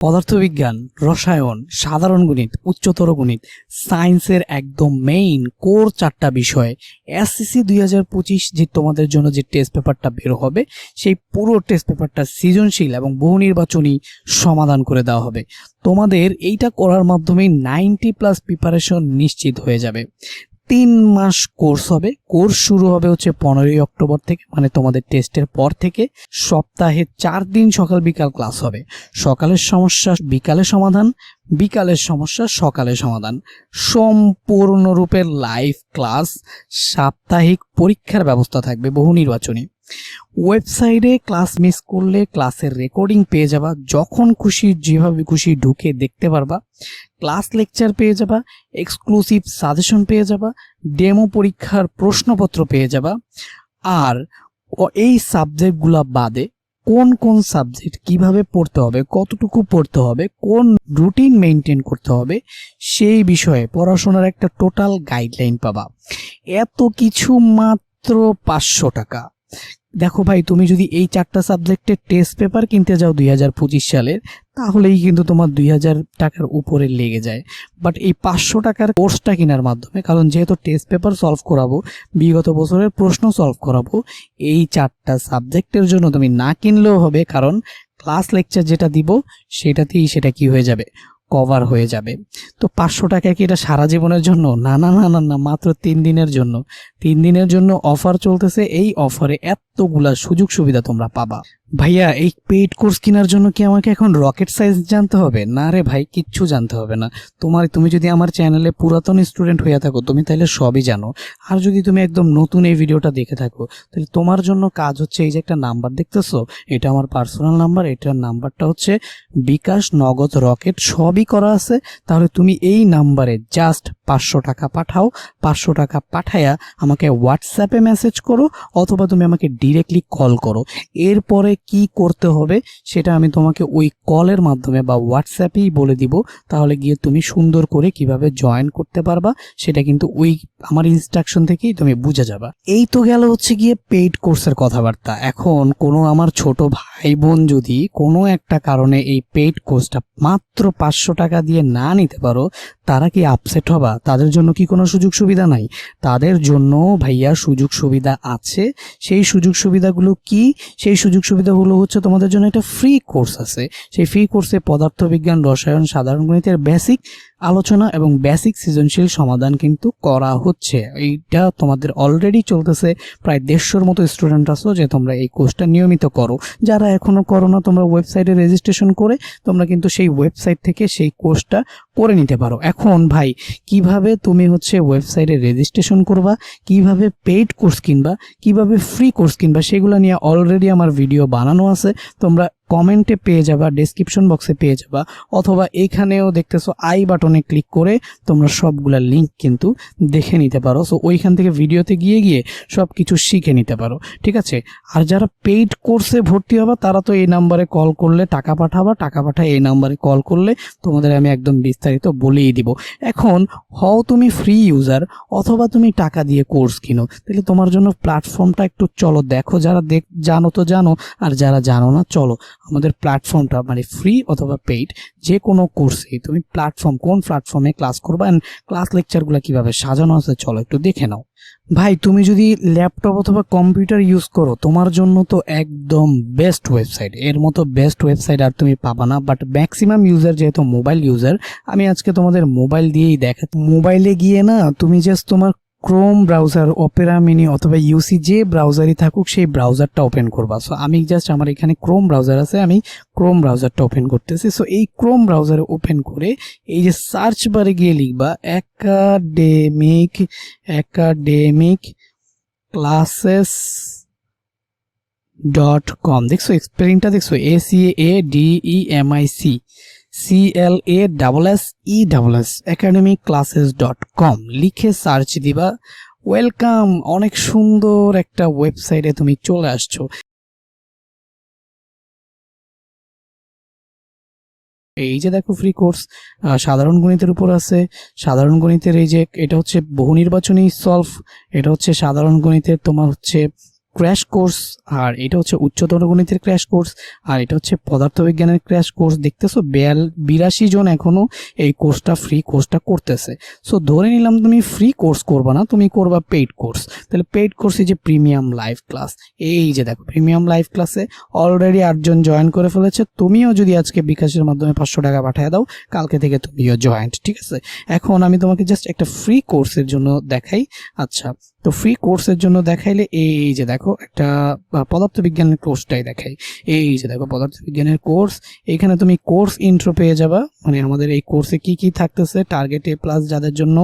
পদার্থবিজ্ঞান, রসায়ন, সাধারণ গণিত, উচ্চতর গণিত, সায়েন্সের একদম মেইন কোর চারটা বিষয়। এসসিসি দুই হাজার পঁচিশ যে তোমাদের জন্য যে টেস্ট পেপারটা বের হবে, সেই পুরো টেস্ট পেপারটা সৃজনশীল এবং বহু নির্বাচনী সমাধান করে দেওয়া হবে। তোমাদের এইটা করার মাধ্যমে নাইনটি প্লাস প্রিপারেশন নিশ্চিত হয়ে যাবে। তিন মাস কোর্স হবে। কোর্স শুরু হবে হচ্ছে পনেরোই অক্টোবর থেকে মানে তোমাদের টেস্টের পর থেকে। সপ্তাহে চার দিন সকাল বিকাল ক্লাস হবে। সকালের সমস্যা বিকালে সমাধান, বিকালের সমস্যা সকালে সমাধান। সম্পূর্ণরূপে লাইভ ক্লাস সাপ্তাহিক পরীক্ষার ব্যবস্থা থাকবে, বহু নির্বাচনী। ওয়েবসাইটে ক্লাস মিস করলে ক্লাসের রেকর্ডিং পেয়ে যাবা। যখন খুশি, যেভাবে খুশি ঢুকে দেখতে পারবা। ক্লাস লেকচার পেয়ে যাবা, এক্সক্লুসিভ সাজেশন পেয়ে যাবা, ডেমো পরীক্ষার প্রশ্নপত্র পেয়ে যাবা। আর এই সাবজেক্টগুলো বাদে কোন কোন সাবজেক্ট কীভাবে পড়তে হবে, কতটুকু পড়তে হবে, কোন রুটিন মেনটেন করতে হবে, সেই বিষয়ে পড়াশোনার একটা টোটাল গাইডলাইন পাবা। এত কিছু মাত্র পাঁচশো টাকা। দেখো ভাই, তুমি যদি এই চারটা সাবজেক্টের টেস্ট পেপার কিনতে যাও দুই হাজার পঁচিশ সালের, তাহলেই কিন্তু তোমার দুই হাজার টাকার উপরে লেগে যায়। বাট এই পাঁচশো টাকার কোর্সটা কেনার মাধ্যমে, কারণ যেহেতু টেস্ট পেপার সলভ করাবো, বিগত বছরের প্রশ্ন সলভ করাবো, এই চারটা সাবজেক্টের জন্য তুমি না কিনলেও হবে, কারণ ক্লাস লেকচার যেটা দিব, সেটাতেই সেটা কি হয়ে যাবে। কভার হয়ে যাবে। তো পাঁচশো টাকা কি এটা সারা জীবনের জন্য? না না না না না, মাত্র তিন দিনের জন্য। তিন দিনের জন্য অফার চলতেছে। এই অফারে এতগুলা সুযোগ সুবিধা তোমরা পাবা। ভাইয়া, এই পেইড কোর্স কেনার জন্য কি আমাকে এখন রকেট সাইজ জানতে হবে? না রে ভাই, কিচ্ছু জানতে হবে না। তোমার, তুমি যদি আমার চ্যানেলে পুরাতন স্টুডেন্ট হয়ে থাকো, তুমি তাহলে সবই জানো। আর যদি তুমি একদম নতুন এই ভিডিওটা দেখে থাকো তাহলে তোমার জন্য কাজ হচ্ছে এই যে একটা নাম্বার দেখতেছো? এটা আমার পার্সোনাল নাম্বার এটার নাম্বারটা হচ্ছে বিকাশ নগদ রকেট সবই করা আছে। তাহলে তুমি এই নাম্বারে জাস্ট পাঁচশো টাকা পাঠাও। পাঁচশো টাকা পাঠায়া আমাকে হোয়াটসঅ্যাপে মেসেজ করো, অথবা তুমি আমাকে ডিরেক্টলি কল করো। এরপরে কি করতে হবে সেটা আমি তোমাকে ওই কলের মাধ্যমে বা হোয়াটসঅ্যাপেই বলে দিব। তাহলে গিয়ে তুমি সুন্দর করে কীভাবে জয়েন করতে পারবা, সেটা কিন্তু ওই আমার ইনস্ট্রাকশন থেকেই তুমি বুঝে যাবা। এই তো গেল হচ্ছে গিয়ে পেইড কোর্সের কথাবার্তা। এখন কোনো আমার ছোট ভাই বোন যদি কোনো একটা কারণে এই পেইড কোর্সটা মাত্র পাঁচশো টাকা দিয়ে না নিতে পারো, তারা কি আপসেট হবা? তাদের জন্য কি কোনো সুযোগ সুবিধা নাই? তাদের জন্য ভাইয়া সুযোগ সুবিধা আছে। সেই সুযোগ সুবিধাগুলো কি? সেই সুযোগ সুবিধাগুলো হচ্ছে তোমাদের জন্য একটা ফ্রি কোর্স আছে। সেই ফ্রি কোর্সে পদার্থবিজ্ঞান, রসায়ন, সাধারণ গণিতের বেসিক আলোচনা এবং বেসিক সৃজনশীল সমাধান কিন্তু করা হচ্ছে। এইটা তোমাদের অলরেডি চলতেছে, প্রায় দেড়শোর মতো স্টুডেন্ট আসো যে তোমরা এই কোর্সটা নিয়মিত করো। যারা এখনও করো না, তোমরা ওয়েবসাইটে রেজিস্ট্রেশন করে তোমরা কিন্তু সেই ওয়েবসাইট থেকে সেই কোর্সটা করে নিতে পারো। এখন ভাই, কীভাবে তুমি হচ্ছে ওয়েবসাইটে রেজিস্ট্রেশন করবা, কীভাবে পেইড কোর্স কিনবা, কীভাবে ফ্রি কোর্স কিনবা, সেগুলো নিয়ে অলরেডি আমার ভিডিও বানানো আছে। তোমরা কমেন্টে পেয়ে যাবা ডেসক্রিপশন বক্সে পেয়ে যাবা, অথবা এখানেও দেখতেছো আই বাটনে ক্লিক করে তোমরা সবগুলা লিংক কিন্তু দেখে নিতে পারো। সো ওইখান থেকে ভিডিওতে গিয়ে গিয়ে সব কিছু শিখে নিতে পারো। ঠিক আছে? আর যারা পেইড কোর্সে ভর্তি হবা, তারা তো এই নাম্বারে কল করলে টাকা পাঠাবা, টাকা পাঠায় এই নাম্বারে কল করলে তোমাদের আমি একদম বিস্তারিত বলেই দিব। এখন, হও তুমি ফ্রি ইউজার অথবা তুমি টাকা দিয়ে কোর্স কিনো, তাহলে তোমার জন্য প্ল্যাটফর্মটা একটু চলো। দেখো যারা দেখ, জানো তো জানো, আর যারা জানো না, চলো। আমাদের প্ল্যাটফর্মটা মানে ফ্রি অথবা পেইড যে কোনো কোর্সে তুমি প্ল্যাটফর্ম কোন প্ল্যাটফর্মে ক্লাস করবা? অ্যান্ড ক্লাস লেকচারগুলো কীভাবে সাজানো আছে, চলো একটু দেখে নাও। ভাই, তুমি যদি ল্যাপটপ অথবা কম্পিউটার ইউজ করো, তোমার জন্য তো একদম বেস্ট ওয়েবসাইট এর মতো বেস্ট ওয়েবসাইট আর তুমি পাবা না বাট ম্যাক্সিমাম ইউজার যেহেতু মোবাইল ইউজার আমি আজকে তোমাদের মোবাইল দিয়েই দেখা মোবাইলে গিয়ে না, তুমি জাস্ট তোমার ক্রোম ব্রাউজার অপেরা মিনি অথবা ইউসি যে ব্রাউজারই থাকুক, সেই ব্রাউজারটা ওপেন করবা। সো আমি জাস্ট আমার এখানে ক্রোম ব্রাউজার আছে, আমি ক্রোম ব্রাউজারটা ওপেন করতেছি। সো এই ক্রোম ব্রাউজারে ওপেন করে এই যে সার্চ বারে গিয়ে লিখবা academic academic classes dot com দেখছ স্পেলিংটা দেখছ? A C A D E M I C C L A double S E double S academic classes dot com লিখে সার্চ দিবা। ওয়েলকাম অনেক সুন্দর একটা ওয়েবসাইটে তুমি চলে আসছো। এই যে দেখো ফ্রি কোর্স সাধারণ গণিতের উপর আছে। সাধারণ গণিতের এই যে, এটা হচ্ছে বহু নির্বাচনী সলভ এটা হচ্ছে সাধারণ গণিতের তোমার হচ্ছে ক্র্যাশ কোর্স আর এটা হচ্ছে উচ্চতর গণিতের ক্র্যাশ কোর্স আর এটা হচ্ছে পদার্থবিজ্ঞানের ক্র্যাশ কোর্স দেখতেছো, বেয়াল, বিরাশি জন এখনও এই কোর্সটা ফ্রি কোর্সটা করতেছে। সো ধরে নিলাম তুমি ফ্রি কোর্স করবা না, তুমি করবা পেইড কোর্স তাহলে পেইড কোর্সে যে প্রিমিয়াম লাইভ ক্লাস এই যে দেখো প্রিমিয়াম লাইভ ক্লাসে অলরেডি আটজন জয়েন করে ফেলেছে। তুমিও যদি আজকে বিকাশের মাধ্যমে পাঁচশো টাকা পাঠিয়ে দাও, কালকে থেকে তুমিও জয়েন্ট ঠিক আছে? এখন আমি তোমাকে জাস্ট একটা ফ্রি কোর্সের জন্য দেখাই। আচ্ছা তো ফ্রি কোর্সের জন্য দেখাইলে এই যে দেখো, একটা পদার্থবিজ্ঞানের কোর্সটাই দেখাই। এই যে দেখো, পদার্থবিজ্ঞানের কোর্স এখানে তুমি কোর্স ইন্ট্রো পেয়ে যাবা। মানে আমাদের এই কোর্সে কি কি থাকতেছে টার্গেট এ প্লাস যাদের জন্য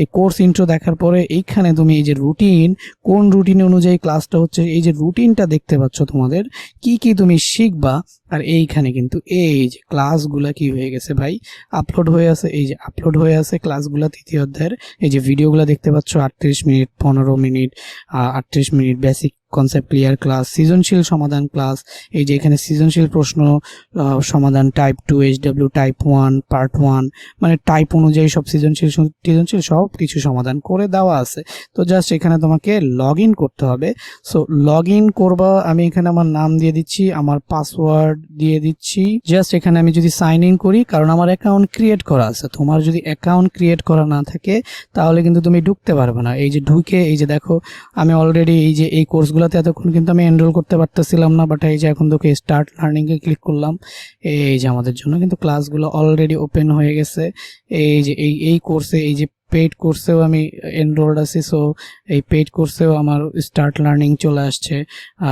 এই কোর্স ইন্ট্রো দেখার পরে এইখানে তুমি এই যে রুটিন কোন রুটিন অনুযায়ী ক্লাসটা হচ্ছে, এই যে রুটিনটা দেখতে পাচ্ছ তোমাদের, কি কি তুমি শিখবা, আর এইখানে কিন্তু এই যে ক্লাসগুলা কি হয়ে গেছে ভাই? আপলোড হয়ে আছে, এই যে আপলোড হয়ে আছে ক্লাসগুলা তৃতীয় অধ্যায়ের। এই যে ভিডিওগুলো দেখতে পাচ্ছ, আটত্রিশ মিনিট, পনেরো মিনিট আটত্রিশ minute basic concept clear class সৃজনশীল সমাধান ক্লাস এই যে এখানে সৃজনশীল প্রশ্ন সমাধান type two H W type one part one মানে টাইপ অনুযায়ী সব সৃজনশীল সৃজনশীল সব কিছু সমাধান করে দেওয়া আছে। তো জাস্ট এখানে তোমাকে লগ ইন করতে হবে। সো লগ ইন করবা, আমি এখানে আমার নাম দিয়ে দিচ্ছি, আমার পাসওয়ার্ড দিয়ে দিচ্ছি। জাস্ট এখানে আমি যদি সাইন ইন করি, কারণ আমার অ্যাকাউন্ট ক্রিয়েট করা আছে। তোমার যদি অ্যাকাউন্ট ক্রিয়েট করা না থাকে, তাহলে কিন্তু তুমি ঢুকতে পারবে না। এই যে ঢুকে, এই যে দেখো, আমি অলরেডি এই যে এই কোর্সগুলোতে এতক্ষণ কিন্তু আমি এনরোল করতে পারতেছিলাম না বাট এই যে এখন তোকে স্টার্ট লার্নিংয়ে ক্লিক করলাম, এই যে আমাদের জন্য কিন্তু ক্লাসগুলো অলরেডি ওপেন হয়ে গেছে। এই যে এই এই কোর্সে এই যে পেইড কোর্সেও আমি এনরোল্ড আছি সো এই পেইড কোর্সেও আমার স্টার্ট লার্নিং চলে আসছে।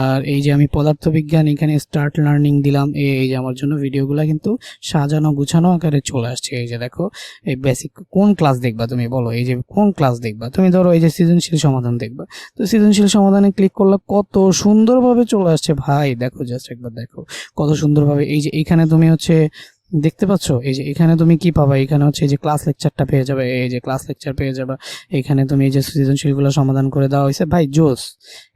আর এই যে আমি পদার্থবিজ্ঞান এখানে স্টার্ট লার্নিং দিলাম এই যে আমার জন্য ভিডিওগুলো কিন্তু সাজানো, গুছানো আকারে চলে আসছে। এই যে দেখো, এই বেসিক কোন ক্লাস দেখবা তুমি বলো? এই যে কোন ক্লাস দেখবা? তুমি ধরো এই যে সৃজনশীল সমাধান দেখবা। তো সৃজনশীল সমাধানে ক্লিক করলে কত সুন্দরভাবে চলে আসছে। ভাই, দেখো জাস্ট একবার দেখো, কত সুন্দরভাবে। এই যে এখানে তুমি হচ্ছে দেখতে পাচ্ছ এই যে এখানে তুমি কি পাবা এখানে হচ্ছে এই যে ক্লাস লেকচারটা পেয়ে যাবে এই যে ক্লাস লেকচার পেয়ে যাবে এখানে তুমি এই যে সৃজনশীলগুলো সমাধান করে দেওয়া হয়েছে ভাই জোস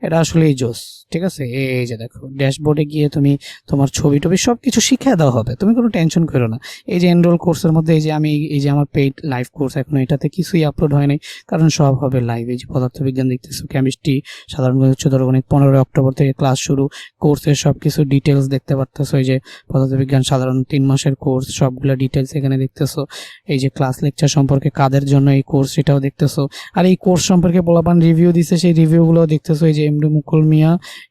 এটা আসলেই জোস ঠিক আছে এই যে দেখো ড্যাশবোর্ডে গিয়ে তুমি তোমার ছবি টবি সব কিছু শিখিয়ে দেওয়া হবে তুমি কোনো টেনশন করো না এই যে এনরোল কোর্সের মধ্যে এই যে আমি এই যে আমার পেইড লাইভ কোর্স এখন এটাতে কিছুই আপলোড হয় নাই কারণ সব হবে লাইভ এই যে পদার্থবিজ্ঞান দেখতেছো কেমিস্ট্রি সাধারণ উচ্চতর গণিত পনেরোই অক্টোবর থেকে ক্লাস শুরু কোর্সের সব কিছু ডিটেলস দেখতে পারতেছো এই যে পদার্থবিজ্ঞান সাধারণ তিন মাসের কোর্স সবগুলো ডিটেলস এখানে দেখতেছো। এই যে ক্লাস লেকচার সম্পর্কে কাদের জন্য এই কোর্স সেটাও দেখতেছো। আর এই কোর্স সম্পর্কে বলাবান রিভিউ দিছে, সেই রিভিউগুলো দেখতেছো। এই যে এমডি মুকুল মিয়া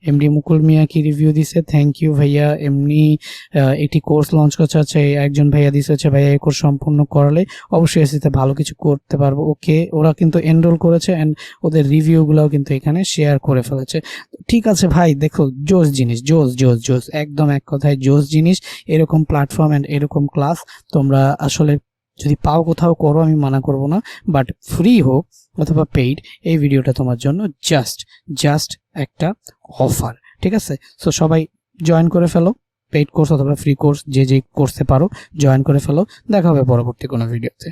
এমডি মুকুল মিয়া কি রিভিউ দিছে? থ্যাংক ইউ ভাইয়া এমনি একটি কোর্স লঞ্চ করছে আছে একজন ভাইয়া দিছে হচ্ছে ভাইয়া এই কোর্স সম্পূর্ণ করালে অবশ্যই এসিতে ভালো কিছু করতে পারব। ওকে ওরা কিন্তু এনরোল করেছে অ্যান্ড ওদের রিভিউগুলোও কিন্তু এখানে শেয়ার করে ফেলেছে। ঠিক আছে ভাই, দেখো, জোস জিনিস, জোস জোস জোস, একদম এক কথায় জোস জিনিস। এরকম প্ল্যাটফর্ম অ্যান্ড এরকম ক্লাস তোমরা আসলে যদি পাও কোথাও করো, আমি মানা করব না বাট ফ্রি হোক অথবা পেইড এই ভিডিওটা তোমার জন্য জাস্ট জাস্ট একটা অফার ঠিক আছে? সো সবাই জয়েন করে ফেলো পেইড কোর্স অথবা ফ্রি কোর্স যে যে কোর্সে পারো জয়েন করে ফেলো, দেখা হবে পরবর্তী কোনো ভিডিওতে